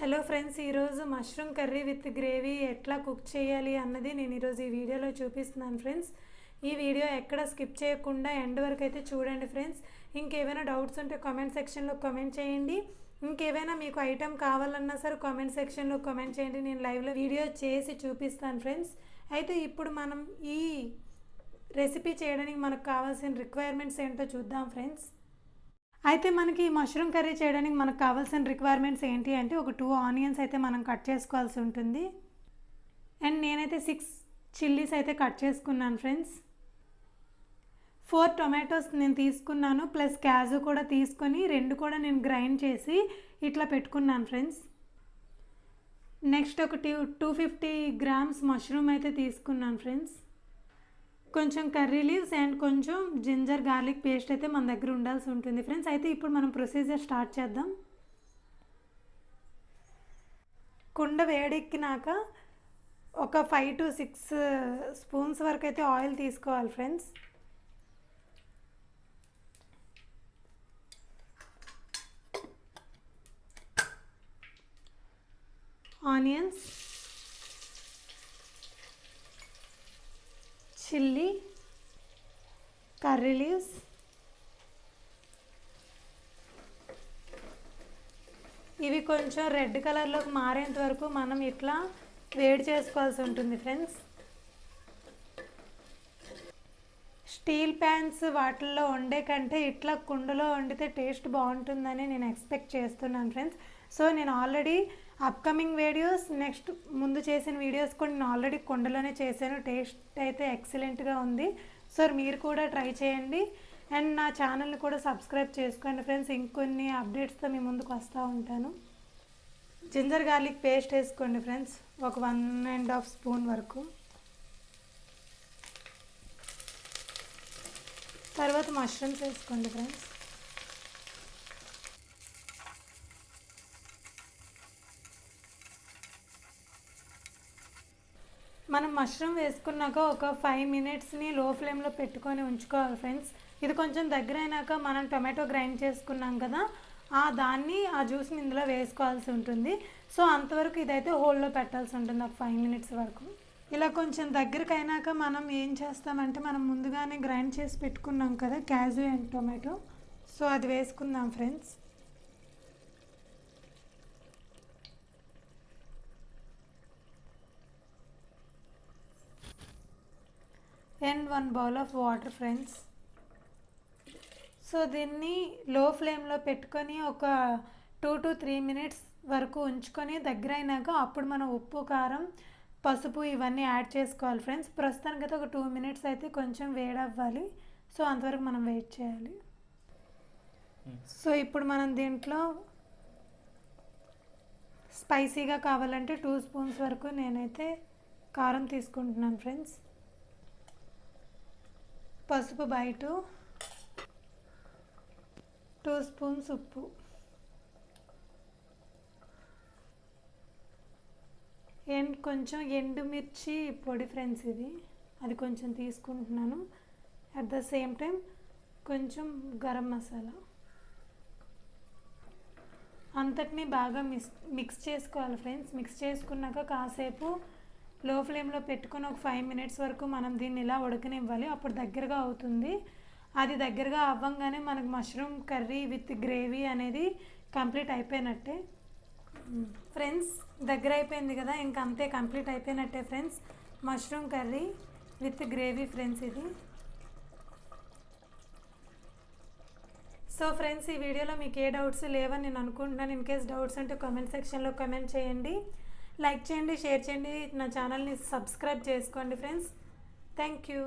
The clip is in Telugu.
హలో ఫ్రెండ్స్ ఈరోజు మష్రూమ్ కర్రీ విత్ గ్రేవీ ఎట్లా కుక్ చేయాలి అన్నది నేను ఈరోజు ఈ వీడియోలో చూపిస్తున్నాను ఫ్రెండ్స్. ఈ వీడియో ఎక్కడ స్కిప్ చేయకుండా ఎండ్ వరకు అయితే చూడండి ఫ్రెండ్స్. ఇంకేమైనా డౌట్స్ ఉంటే కామెంట్ సెక్షన్లో కామెంట్ చేయండి. ఇంకేమైనా మీకు ఐటెం కావాలన్నా సరే కామెంట్ సెక్షన్లో కామెంట్ చేయండి. నేను లైవ్లో వీడియో చేసి చూపిస్తాను ఫ్రెండ్స్. అయితే ఇప్పుడు మనం ఈ రెసిపీ చేయడానికి మనకు కావాల్సిన రిక్వైర్మెంట్స్ ఏంటో చూద్దాం ఫ్రెండ్స్. అయితే మనకి ఈ మష్రూమ్ కర్రీ చేయడానికి మనకు కావాల్సిన రిక్వైర్మెంట్స్ ఏంటి అంటే ఒక టూ ఆనియన్స్ అయితే మనం కట్ చేసుకోవాల్సి ఉంటుంది. అండ్ నేనైతే సిక్స్ చిల్లీస్ అయితే కట్ చేసుకున్నాను ఫ్రెండ్స్ ఫోర్ టొమాటోస్ నేను తీసుకున్నాను ప్లస్ క్యాజు కూడా తీసుకొని రెండు కూడా నేను గ్రైండ్ చేసి ఇట్లా పెట్టుకున్నాను ఫ్రెండ్స్ నెక్స్ట్ ఒక two two fifty grams mushroom అయితే తీసుకున్నాను ఫ్రెండ్స్ కొంచెం కర్రీ లీవ్స్ అండ్ కొంచెం జింజర్ గార్లిక్ పేస్ట్ అయితే మన దగ్గర ఉండాల్సి ఉంటుంది. ఫ్రెండ్స్ అయితే ఇప్పుడు మనం ప్రొసీజర్ స్టార్ట్ చేద్దాం. కుండ వేడెక్కినాక ఒక ఫైవ్ టు సిక్స్ స్పూన్స్ వరకు అయితే ఆయిల్ తీసుకోవాలి friends onions chilli curry leaves. ఇవి కొంచెం రెడ్ కలర్లోకి మారేంత వరకు మనం ఇట్లా వేడి చేసుకోవాల్సి ఉంటుంది ఫ్రెండ్స్. స్టీల్ ప్యాన్స్ వాటిల్లో వండే కంటే ఇట్లా కుండలో వండితే టేస్ట్ బాగుంటుందని నేను ఎక్స్పెక్ట్ చేస్తున్నాను ఫ్రెండ్స్. సో నేను ఆల్రెడీ అప్కమింగ్ వీడియోస్ నెక్స్ట్ ముందు చేసిన వీడియోస్ కూడా నేను ఆల్రెడీ కుండలోనే చేశాను. టేస్ట్ అయితే ఎక్సలెంట్గా ఉంది. సో మీరు కూడా ట్రై చేయండి. అండ్ నా ఛానల్ని కూడా సబ్స్క్రైబ్ చేసుకోండి ఫ్రెండ్స్ ఇంకొన్ని అప్డేట్స్తో మీ ముందుకు వస్తూ ఉంటాను. జింజర్ గార్లిక్ పేస్ట్ వేసుకోండి ఫ్రెండ్స్ ఒక వన్ అండ్ హాఫ్ స్పూన్ వరకు. తర్వాత మష్రూమ్స్ వేసుకోండి ఫ్రెండ్స్ మనం మష్రూమ్ వేసుకున్నాక ఒక ఫైవ్ మినిట్స్ని లో ఫ్లేమ్లో పెట్టుకొని ఉంచుకోవాలి ఫ్రెండ్స్ ఇది కొంచెం దగ్గర అయినాక మనం టొమాటో గ్రైండ్ చేసుకున్నాం కదా ఆ దాన్ని ఆ జ్యూస్ని ఇందులో వేసుకోవాల్సి ఉంటుంది. సో అంతవరకు ఇదైతే హోల్లో పెట్టాల్సి ఉంటుంది ఒక ఫైవ్ మినిట్స్ వరకు. ఇలా కొంచెం దగ్గరకు అయినాక మనం ఏం చేస్తామంటే మనం ముందుగానే గ్రైండ్ చేసి పెట్టుకున్నాం కదా క్యాజు అండ్ టొమాటో సో అది వేసుకుందాం friends and one bowl of water friends so దీన్ని లో ఫ్లేమ్లో పెట్టుకొని ఒక టూ టు త్రీ మినిట్స్ వరకు ఉంచుకొని దగ్గర అయినాక అప్పుడు మనం ఉప్పు కారం పసుపు ఇవన్నీ యాడ్ చేసుకోవాలి ఫ్రెండ్స్ ప్రస్తుతానికి అయితే ఒక టూ మినిట్స్ అయితే కొంచెం వేడవ్వాలి. సో అంతవరకు మనం వెయిట్ చేయాలి. సో ఇప్పుడు మనం దీంట్లో స్పైసీగా కావాలంటే టూ స్పూన్స్ వరకు నేనైతే కారం తీసుకుంటున్నాను ఫ్రెండ్స్ పసుపు బయట. టూ స్పూన్స్ ఉప్పు. అండ్ కొంచెం ఎండుమిర్చి పొడి ఫ్రెండ్స్ ఇది. అది కొంచెం తీసుకుంటున్నాను. అట్ ద సేమ్ టైం కొంచెం గరం మసాలా. అంతటినీ బాగా మిక్స్ మిక్స్ చేసుకోవాలి ఫ్రెండ్స్. మిక్స్ చేసుకున్నాక కాసేపు లో ఫ్లేమ్లో పెట్టుకొని ఒక ఫైవ్ మినిట్స్ వరకు మనం దీన్ని ఇలా ఉడకనివ్వాలి. అప్పుడు దగ్గరగా అవుతుంది. అది దగ్గరగా అవ్వంగానే మనకు మష్రూమ్ కర్రీ విత్ గ్రేవీ అనేది కంప్లీట్ అయిపోయినట్టే. ఫ్రెండ్స్ దగ్గర అయిపోయింది కదా ఇంకా అంతే కంప్లీట్ అయిపోయినట్టే friends. Mushroom curry with gravy friends ఇది. సో ఫ్రెండ్స్ ఈ వీడియోలో మీకు ఏ డౌట్స్ లేవని నేను అనుకుంటున్నాను. ఇన్ కేస్ డౌట్స్ అంటే కామెంట్ సెక్షన్లో కామెంట్ చేయండి. లైక్ చేయండి షేర్ చేయండి నా ఛానల్ని సబ్స్క్రైబ్ చేసుకోండి ఫ్రెండ్స్. Thank you.